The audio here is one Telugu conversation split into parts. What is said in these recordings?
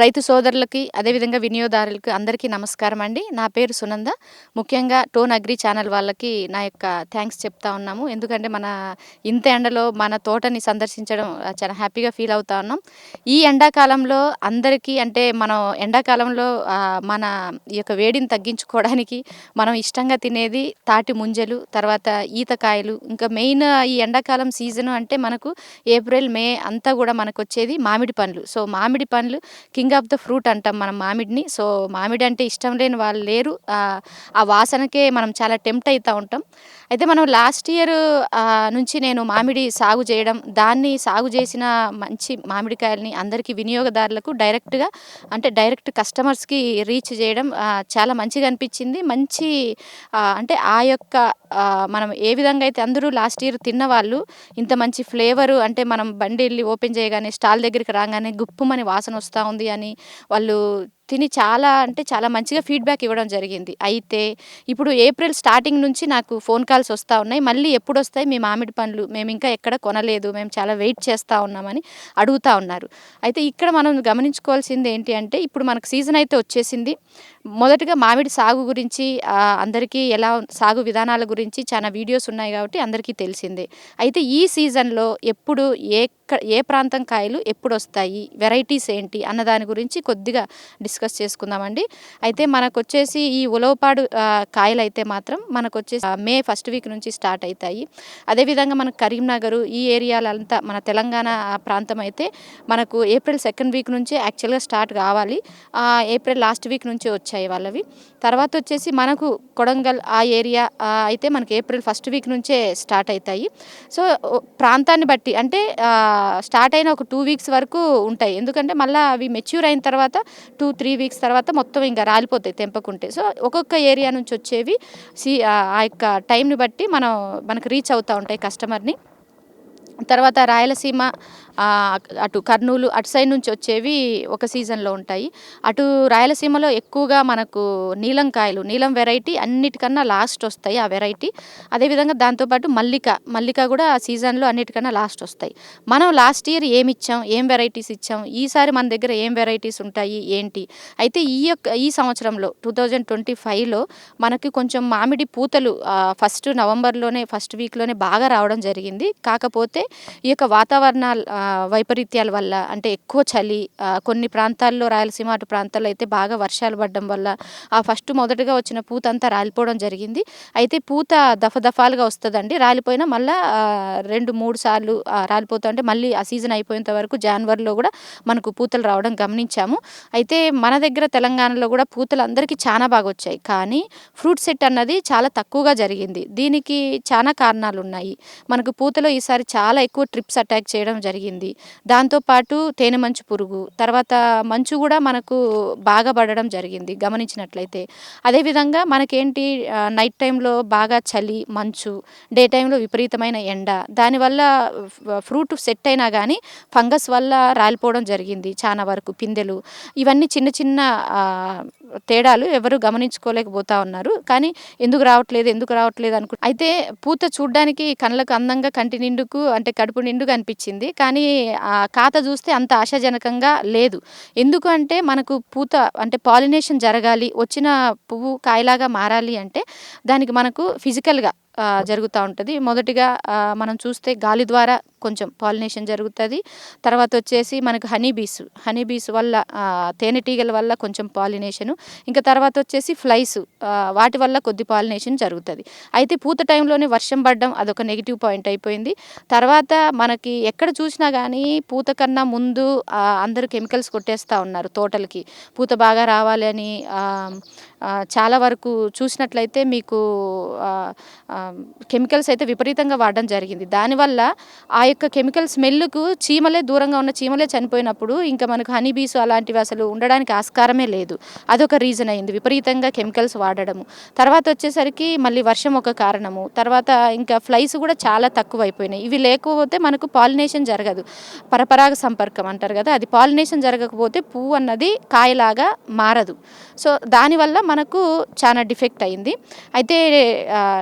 రైతు సోదరులకి అదేవిధంగా వినియోగదారులకి అందరికీ నమస్కారం అండి. నా పేరు సునంద. ముఖ్యంగా టోన్ అగ్రి ఛానల్ వాళ్ళకి నా యొక్క థ్యాంక్స్ చెప్తా ఉన్నాము. ఎందుకంటే మన ఇంత ఎండలో మన తోటని సందర్శించడం చాలా హ్యాపీగా ఫీల్ అవుతా ఉన్నాం. ఈ ఎండాకాలంలో అందరికీ అంటే మనం ఎండాకాలంలో మన ఈ యొక్క వేడిని తగ్గించుకోవడానికి మనం ఇష్టంగా తినేది తాటి ముంజలు తర్వాత ఈతకాయలు. ఇంకా మెయిన్ ఈ ఎండాకాలం సీజన్ అంటే మనకు ఏప్రిల్ మే అంతా కూడా మనకు వచ్చేది మామిడి పండ్లు. సో మామిడి పండ్లు కింగ్ ఆఫ్ ద ఫ్రూట్ అంటాం మనం మామిడిని. సో మామిడి అంటే ఇష్టం లేని వాళ్ళు లేరు. ఆ వాసనకే మనం చాలా టెంప్ట్ అవుతూ ఉంటాం. అయితే మనం లాస్ట్ ఇయర్ నుంచి నేను మామిడి సాగు చేయడం దాన్ని సాగు చేసిన మంచి మామిడికాయలని అందరికీ వినియోగదారులకు డైరెక్ట్గా అంటే డైరెక్ట్ కస్టమర్స్కి రీచ్ చేయడం చాలా మంచిగా అనిపించింది. మంచి అంటే ఆ యొక్క మనం ఏ విధంగా అయితే అందరూ లాస్ట్ ఇయర్ తిన్న వాళ్ళు ఇంత మంచి ఫ్లేవరు అంటే మనం బండి వెళ్ళి ఓపెన్ చేయగానే స్టాల్ దగ్గరికి రాగానే గుప్పుమని వాసన వస్తూ ఉంది అని వాళ్ళు తిని చాలా అంటే చాలా మంచిగా ఫీడ్బ్యాక్ ఇవ్వడం జరిగింది. అయితే ఇప్పుడు ఏప్రిల్ స్టార్టింగ్ నుంచి నాకు ఫోన్ కాల్స్ వస్తూ ఉన్నాయి. మళ్ళీ ఎప్పుడు వస్తాయి మీ మామిడి పండ్లు మేము ఇంకా ఎక్కడ కొనలేదు. మేము చాలా వెయిట్ చేస్తూ ఉన్నామని అడుగుతూ ఉన్నారు. అయితే ఇక్కడ మనం గమనించుకోవాల్సింది ఏంటి అంటే ఇప్పుడు మనకు సీజన్ అయితే వచ్చేసింది. మొదటగా మామిడి సాగు గురించి అందరికీ ఎలా సాగు విధానాల గురించి చాలా వీడియోస్ ఉన్నాయి కాబట్టి అందరికీ తెలిసిందే. అయితే ఈ సీజన్లో ఎప్పుడు ఏ క- ఏ ప్రాంతం కాయలు ఎప్పుడు వస్తాయి వెరైటీస్ ఏంటి అన్న దాని గురించి కొద్దిగా డిస్కస్ చేసుకుందామండి. అయితే మనకు వచ్చేసి ఈ ఉలవపాడు కాయలు అయితే మాత్రం మనకు వచ్చేసి మే ఫస్ట్ వీక్ నుంచి స్టార్ట్ అవుతాయి అదేవిధంగా మనకు కరీంనగర్ ఈ ఏరియాలంతా మన తెలంగాణ ప్రాంతం అయితే మనకు ఏప్రిల్ సెకండ్ వీక్ నుంచి యాక్చువల్గా స్టార్ట్ కావాలి. ఏప్రిల్ లాస్ట్ వీక్ నుంచి వచ్చాయి. వాళ్ళవి. తర్వాత వచ్చేసి మనకు కొడంగల్ ఆ ఏరియా అయితే మనకి ఏప్రిల్ ఫస్ట్ వీక్ నుంచే స్టార్ట్ అవుతాయి సో ప్రాంతాన్ని బట్టి అంటే స్టార్ట్ అయిన ఒక టూ వీక్స్ వరకు ఉంటాయి. ఎందుకంటే మళ్ళీ అవి మెచ్యూర్ అయిన తర్వాత టూ త్రీ వీక్స్ తర్వాత మొత్తం ఇంకా రాలిపోతాయి తెంపకుంటే. సో ఒక్కొక్క ఏరియా నుంచి వచ్చేవి సి ఆ యొక్క టైంని బట్టి మనం మనకు రీచ్ అవుతూ ఉంటాయి కస్టమర్ని. తర్వాత రాయలసీమ అటు కర్నూలు అటు సైడ్ నుంచి వచ్చేవి ఒక సీజన్లో ఉంటాయి. అటు రాయలసీమలో ఎక్కువగా మనకు నీలం కాయలు నీలం వెరైటీ అన్నిటికన్నా లాస్ట్ వస్తాయి ఆ వెరైటీ. అదేవిధంగా దాంతోపాటు మల్లిక మల్లిక కూడా ఆ సీజన్లో అన్నిటికన్నా లాస్ట్ వస్తాయి. మనం లాస్ట్ ఇయర్ ఏమి ఇచ్చాం ఏం వెరైటీస్ ఇచ్చాం ఈసారి మన దగ్గర ఏం వెరైటీస్ ఉంటాయి ఏంటి? అయితే ఈ యొక్క ఈ సంవత్సరంలో టూ థౌజండ్ ట్వంటీ ఫైవ్లో మనకి కొంచెం మామిడి పూతలు ఫస్ట్ నవంబర్లోనే ఫస్ట్ వీక్లోనే బాగా రావడం జరిగింది. కాకపోతే ఈ యొక్క వాతావరణ వైపరీత్యాల వల్ల అంటే ఎక్కువ చలి కొన్ని ప్రాంతాల్లో రాయలసీమ అటు ప్రాంతాల్లో అయితే బాగా వర్షాలు పడడం వల్ల ఆ ఫస్ట్ మొదటగా వచ్చిన పూత అంతా రాలిపోవడం జరిగింది. అయితే పూత దఫదఫాలుగా వస్తుందండి. రాలిపోయినా మళ్ళీ రెండు మూడు సార్లు రాలిపోతూ అంటే మళ్ళీ ఆ సీజన్ అయిపోయేంత వరకు జాన్వరిలో కూడా మనకు పూతలు రావడం గమనించాము. అయితే మన దగ్గర తెలంగాణలో కూడా పూతలు అందరికీ చాలా బాగా వచ్చాయి. కానీ ఫ్రూట్ సెట్ అన్నది చాలా తక్కువగా జరిగింది. దీనికి చాలా కారణాలు ఉన్నాయి మనకు పూతలో ఈసారి చాలా ఎక్కువ ట్రిప్స్ అటాక్ చేయడం జరిగింది. దాంతోపాటు తేనె మంచు పురుగు తర్వాత మంచు కూడా మనకు బాగా పడడం జరిగింది గమనించినట్లయితే. అదేవిధంగా మనకేంటి నైట్ టైంలో బాగా చలి మంచు డే టైంలో విపరీతమైన ఎండ దానివల్ల ఫ్రూట్ సెట్ అయినా కానీ ఫంగస్ వల్ల రాలిపోవడం జరిగింది చాలా వరకు పిందెలు. ఇవన్నీ చిన్న చిన్న తేడాలు ఎవరు గమనించుకోలేకపోతా ఉన్నారు. కానీ ఎందుకు రావట్లేదు ఎందుకు రావట్లేదు అనుకు అయితే పూత చూడడానికి కళ్ళకు అందంగా కంటి నిండుకు అంటే కడుపు నిండుగా అనిపించింది. కానీ ఆ ఖాత చూస్తే అంత ఆశాజనకంగా లేదు. ఎందుకు అంటే మనకు పూత అంటే పాలినేషన్ జరగాలి వచ్చిన పువ్వు కాయలాగా మారాలి అంటే దానికి మనకు ఫిజికల్గా జరుగుతూ ఉంటుంది. మొదటిగా మనం చూస్తే గాలి ద్వారా కొంచెం పాలినేషన్ జరుగుతుంది. తర్వాత వచ్చేసి మనకు హనీ బీస్ హనీ బీస్ వల్ల తేనెటీగల వల్ల కొంచెం పాలినేషను. ఇంకా తర్వాత వచ్చేసి ఫ్లైస్ వాటి వల్ల కొద్ది పాలినేషన్ జరుగుతుంది. అయితే పూత టైంలోనే వర్షం పడడం అదొక నెగిటివ్ పాయింట్ అయిపోయింది. తర్వాత మనకి ఎక్కడ చూసినా కానీ పూత కన్నా ముందు అందరూ కెమికల్స్ కొట్టేస్తూ ఉన్నారు తోటలకి. పూత బాగా రావాలి అని చాలా వరకు చూసినట్లయితే మీకు కెమికల్స్ అయితే విపరీతంగా వాడడం జరిగింది. దానివల్ల ఆ యొక్క కెమికల్ స్మెల్కు చీమలే దూరంగా ఉన్న చీమలే చనిపోయినప్పుడు ఇంకా మనకు హనీ బీస్ అలాంటివి అసలు ఉండడానికి ఆస్కారమే లేదు. అదొక రీజన్ అయింది. విపరీతంగా కెమికల్స్ వాడడము. తర్వాత వచ్చేసరికి మళ్ళీ వర్షం ఒక కారణము. తర్వాత ఇంకా ఫ్లైస్ కూడా చాలా తక్కువ అయిపోయినాయి ఇవి లేకపోతే మనకు పాలినేషన్ జరగదు. పరపరాగ సంపర్కం అంటారు కదా అది పాలినేషన్ జరగకపోతే పువ్వు అన్నది కాయలాగా మారదు. సో దానివల్ల మనకు చాలా డిఫెక్ట్ అయింది. అయితే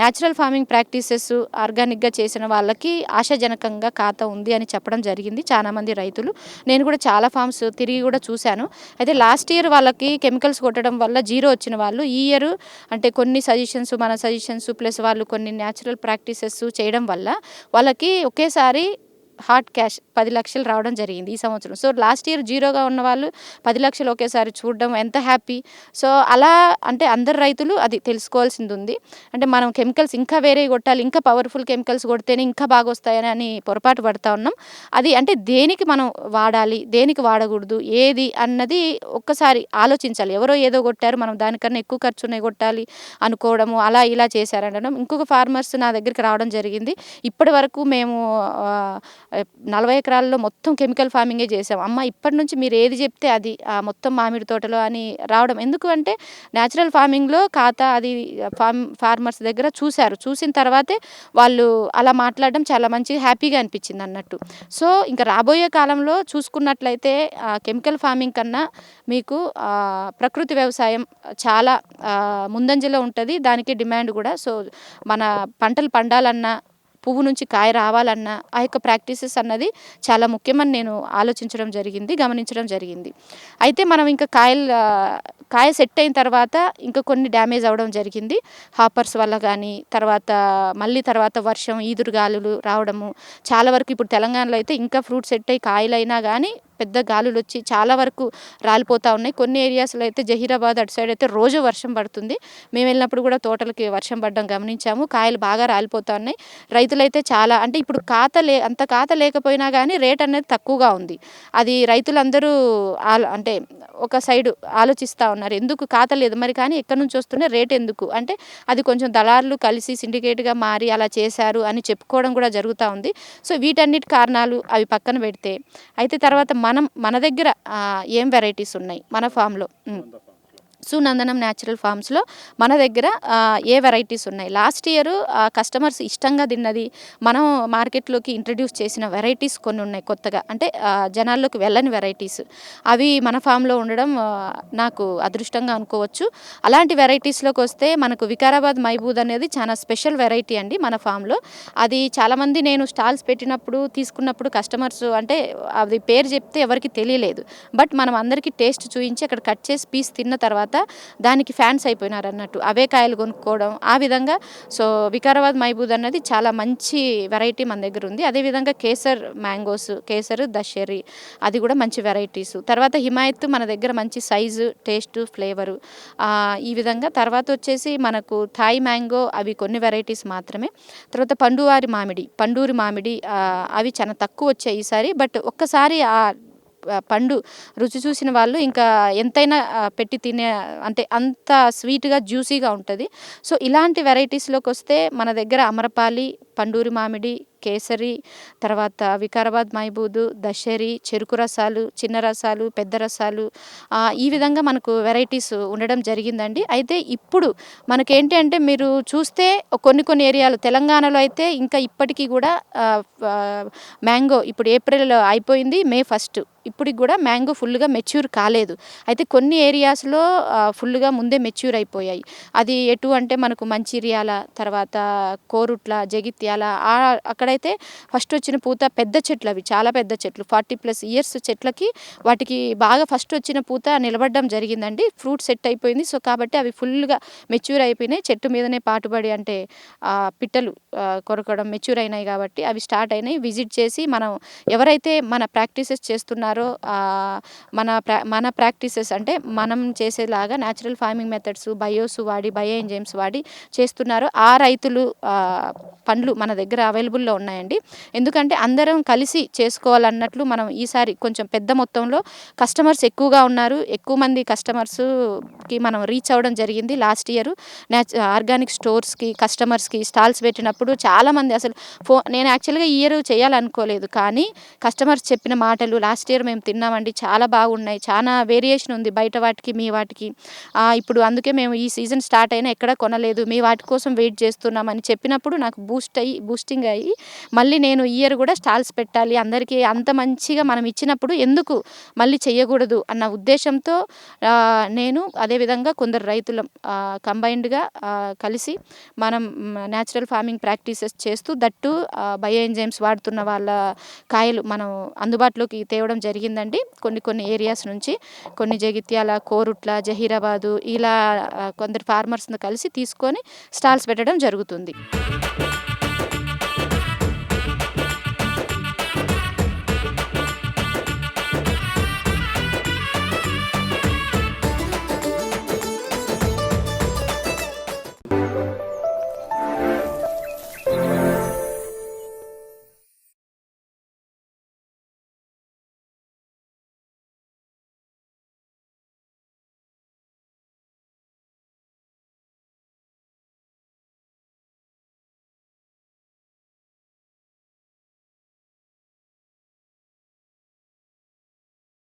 న్యాచురల్ ఫార్మింగ్ ప్రాక్టీసెస్ ఆర్గానిక్గా చేసిన వాళ్ళకి ఆశాజనకంగా ఖాతా ఉంది అని చెప్పడం జరిగింది చాలామంది రైతులు. నేను కూడా చాలా ఫామ్స్ తిరిగి కూడా చూశాను. అయితే లాస్ట్ ఇయర్ వాళ్ళకి కెమికల్స్ కొట్టడం వల్ల జీరో వచ్చిన వాళ్ళు ఈ ఇయర్ అంటే కొన్ని సజెషన్స్ మన సజెషన్స్ ప్లస్ వాళ్ళు కొన్ని న్యాచురల్ ప్రాక్టీసెస్ చేయడం వల్ల వాళ్ళకి ఒకేసారి హార్డ్ క్యాష్ పది లక్షలు రావడం జరిగింది ఈ సంవత్సరం. సో లాస్ట్ ఇయర్ జీరోగా ఉన్న వాళ్ళు పది లక్షలు ఒకేసారి చూడడం ఎంత హ్యాపీ. సో అలా అంటే అందరు రైతులు అది తెలుసుకోవాల్సింది ఉంది అంటే మనం కెమికల్స్ ఇంకా వేరే కొట్టాలి ఇంకా పవర్ఫుల్ కెమికల్స్ కొడితేనే ఇంకా బాగా వస్తాయని అని పొరపాటు పడతా ఉన్నాం. అది అంటే దేనికి మనం వాడాలి దేనికి వాడకూడదు ఏది అన్నది ఒక్కసారి ఆలోచించాలి. ఎవరో ఏదో కొట్టారు మనం దానికన్నా ఎక్కువ ఖర్చు ఉన్నాయి కొట్టాలి అనుకోవడము అలా ఇలా చేశారనడం ఇంకొక ఫార్మర్స్ నా దగ్గరికి రావడం జరిగింది. ఇప్పటి వరకు మేము నలభై ఎకరాల్లో మొత్తం కెమికల్ ఫార్మింగే చేసాం అమ్మ ఇప్పటి నుంచి మీరు ఏది చెప్తే అది ఆ మొత్తం మామిడి తోటలో అని రావడం. ఎందుకు అంటే న్యాచురల్ ఫార్మింగ్లో ఖాతా అది ఫార్మ్ ఫార్మర్స్ దగ్గర చూశారు. చూసిన తర్వాతే వాళ్ళు అలా మాట్లాడడం చాలా మంచి హ్యాపీగా అనిపించింది అన్నట్టు. సో ఇంకా రాబోయే కాలంలో చూసుకున్నట్లయితే ఆ, కెమికల్ ఫార్మింగ్ కన్నా మీకు ప్రకృతి వ్యవసాయం చాలా ముందంజలో ఉంటుంది. దానికి డిమాండ్ కూడా. సో మన పంటలు పండాలన్నా పువ్వు నుంచి కాయ రావాలన్న ఆ యొక్క ప్రాక్టీసెస్ అన్నది చాలా ముఖ్యమని నేను ఆలోచించడం జరిగింది గమనించడం జరిగింది. అయితే మనం ఇంకా కాయలు కాయ సెట్ అయిన తర్వాత ఇంకా కొన్ని డ్యామేజ్ అవ్వడం జరిగింది. హాపర్స్ వల్ల కానీ తర్వాత మళ్ళీ తర్వాత వర్షం ఈదురుగాలులు రావడము చాలా వరకు ఇప్పుడు తెలంగాణలో అయితే ఇంకా ఫ్రూట్ సెట్ అయ్యి కాయలైనా కానీ పెద్ద గాలులు వచ్చి చాలా వరకు రాలిపోతూ ఉన్నాయి. కొన్ని ఏరియాస్లో అయితే జహీరాబాద్ అటు సైడ్ అయితే రోజు వర్షం పడుతుంది. మేము వెళ్ళినప్పుడు కూడా తోటలకి వర్షం పడడం గమనించాము. కాయలు బాగా రాలిపోతూ ఉన్నాయి. రైతులైతే చాలా అంటే ఇప్పుడు ఖాత లే అంత ఖాత లేకపోయినా కానీ రేట్ అనేది తక్కువగా ఉంది. అది రైతులందరూ అంటే ఒక సైడు ఆలోచిస్తూ ఉన్నారు. ఎందుకు ఖాత లేదు? మరి కానీ ఎక్కడి నుంచి వస్తున్న రేట్ ఎందుకు? అంటే అది కొంచెం దళారులు కలిసి సిండికేట్గా మారి అలా చేశారు అని చెప్పుకోవడం కూడా జరుగుతూ ఉంది. సో వీటన్నిటి కారణాలు అవి పక్కన పెడితే అయితే తర్వాత మనం మన దగ్గర ఏం వెరైటీస్ ఉన్నాయి మన ఫామ్లో సునందనం న్యాచురల్ ఫార్మ్స్లో మన దగ్గర ఏ వెరైటీస్ ఉన్నాయి? లాస్ట్ ఇయర్ కస్టమర్స్ ఇష్టంగా తిన్నది మనం మార్కెట్లోకి ఇంట్రడ్యూస్ చేసిన వెరైటీస్ కొన్ని ఉన్నాయి కొత్తగా. అంటే జనాల్లోకి వెళ్ళని వెరైటీస్ అవి మన ఫామ్లో ఉండడం నాకు అదృష్టంగా అనుకోవచ్చు. అలాంటి వెరైటీస్లోకి వస్తే మనకు వికారాబాద్ మైబూద్ అనేది చాలా స్పెషల్ వెరైటీ అండి మన ఫామ్లో అది చాలామంది నేను స్టాల్స్ పెట్టినప్పుడు తీసుకున్నప్పుడు కస్టమర్స్ అంటే అది పేరు చెప్తే ఎవరికి తెలియలేదు. బట్ మనం అందరికీ టేస్ట్ చూపించి అక్కడ కట్ చేసి పీస్ తిన్న తర్వాత దానికి ఫ్యాన్స్ అయిపోయినారు అన్నట్టు అవే కాయలు కొనుక్కోవడం ఆ విధంగా సో వికారాబాద్ మైబూద్ అన్నది చాలా మంచి వెరైటీ మన దగ్గర ఉంది. అదేవిధంగా కేసర్ మ్యాంగోస్ కేసర్ దషరి అది కూడా మంచి వెరైటీస్ తర్వాత హిమాయత్ మన దగ్గర మంచి సైజు టేస్ట్ ఫ్లేవరు ఈ విధంగా తర్వాత వచ్చేసి మనకు థాయ్ మ్యాంగో అవి కొన్ని వెరైటీస్ మాత్రమే. తర్వాత పండువారి మామిడి పండూరి మామిడి అవి చాలా తక్కువ వచ్చాయి ఈసారి. బట్ ఒక్కసారి ఆ పండు రుచి చూసిన వాళ్ళు ఇంకా ఎంతైనా పెట్టి తినే అంటే అంత స్వీట్గా జ్యూసీగా ఉంటుంది. సో ఇలాంటి వెరైటీస్లోకి వస్తే మన దగ్గర అమరపాలి పండూరి మామిడి కేసరి తర్వాత వికారాబాద్ మైబూదు దశరి చెరుకు రసాలు చిన్న రసాలు పెద్ద రసాలు ఈ విధంగా మనకు వెరైటీస్ ఉండడం జరిగిందండి. అయితే ఇప్పుడు మనకేంటి అంటే మీరు చూస్తే కొన్ని కొన్ని ఏరియాలు తెలంగాణలో అయితే ఇంకా ఇప్పటికీ కూడా మ్యాంగో ఇప్పుడు ఏప్రిల్ అయిపోయింది మే ఫస్ట్. ఇప్పటికి కూడా మ్యాంగో ఫుల్గా మెచ్యూర్ కాలేదు. అయితే కొన్ని ఏరియాస్లో ఫుల్గా ముందే మెచ్యూర్ అయిపోయాయి. అది ఎటు అంటే మనకు మంచిర్యాల తర్వాత కోరుట్ల జగిత్యాల అక్కడైతే ఫస్ట్ వచ్చిన పూత పెద్ద చెట్లు అవి చాలా పెద్ద చెట్లు. ఫార్టీ ప్లస్ ఇయర్స్ చెట్లకి వాటికి బాగా ఫస్ట్ వచ్చిన పూత నిలబడడం జరిగిందండి. ఫ్రూట్ సెట్ అయిపోయింది. సో కాబట్టి అవి ఫుల్గా మెచ్యూర్ అయిపోయినాయి. చెట్టు మీదనే పాటుపడి అంటే పిట్టలు కొరకడం మెచ్యూర్ అయినాయి కాబట్టి అవి స్టార్ట్ అయినాయి. విజిట్ చేసి మనం ఎవరైతే మన ప్రాక్టీసెస్ చేస్తున్నారు ఆ, మన ప్రా మన ప్రాక్టీసెస్ అంటే మనం చేసేలాగా న్యాచురల్ ఫార్మింగ్ మెథడ్స్ బయోస్ వాడి బయో ఎంజైమ్స్ వాడి చేస్తున్నారో. ఆ రైతులు పండ్లు మన దగ్గర అవైలబుల్లో ఉన్నాయండి. ఎందుకంటే అందరం కలిసి చేసుకోవాలన్నట్లు మనం ఈసారి కొంచెం పెద్ద మొత్తంలో కస్టమర్స్ ఎక్కువగా ఉన్నారు. ఎక్కువ మంది కస్టమర్స్కి మనం రీచ్ అవ్వడం జరిగింది లాస్ట్ ఇయర్ న్యాచ్ ఆర్గానిక్ స్టోర్స్కి కస్టమర్స్కి స్టాల్స్ పెట్టినప్పుడు చాలామంది అసలు ఫో నేను యాక్చువల్గా ఇయర్ చేయాలనుకోలేదు. కానీ కస్టమర్స్ చెప్పిన మాటలు లాస్ట్ ఇయర్ ఇయర్ మేము తిన్నామండి. చాలా బాగున్నాయి. చాలా వేరియేషన్ ఉంది బయట వాటికి మీ వాటికి. ఇప్పుడు అందుకే మేము ఈ సీజన్ స్టార్ట్ అయినా ఎక్కడ కొనలేదు. మీ వాటి కోసం వెయిట్ చేస్తున్నామని చెప్పినప్పుడు నాకు బూస్ట్ అయ్యి బూస్టింగ్ అయ్యి మళ్ళీ నేను ఇయర్ కూడా స్టాల్స్ పెట్టాలి. అందరికీ అంత మంచిగా మనం ఇచ్చినప్పుడు ఎందుకు మళ్ళీ చేయకూడదు అన్న ఉద్దేశంతో నేను అదేవిధంగా కొందరు రైతులం కంబైన్డ్గా కలిసి మనం న్యాచురల్ ఫార్మింగ్ ప్రాక్టీసెస్ చేస్తూ దట్టు బయో ఎంజైమ్స్ వాడుతున్న వాళ్ళ కాయలు మనం అందుబాటులోకి తేవడం జరిగిందండి. కొన్ని కొన్ని ఏరియాస్ నుంచి కొన్ని జగిత్యాల కోరుట్ల జహీరాబాదు ఇలా కొందరు ఫార్మర్స్ను కలిసి తీసుకొని స్టాల్స్ పెట్టడం జరుగుతుంది.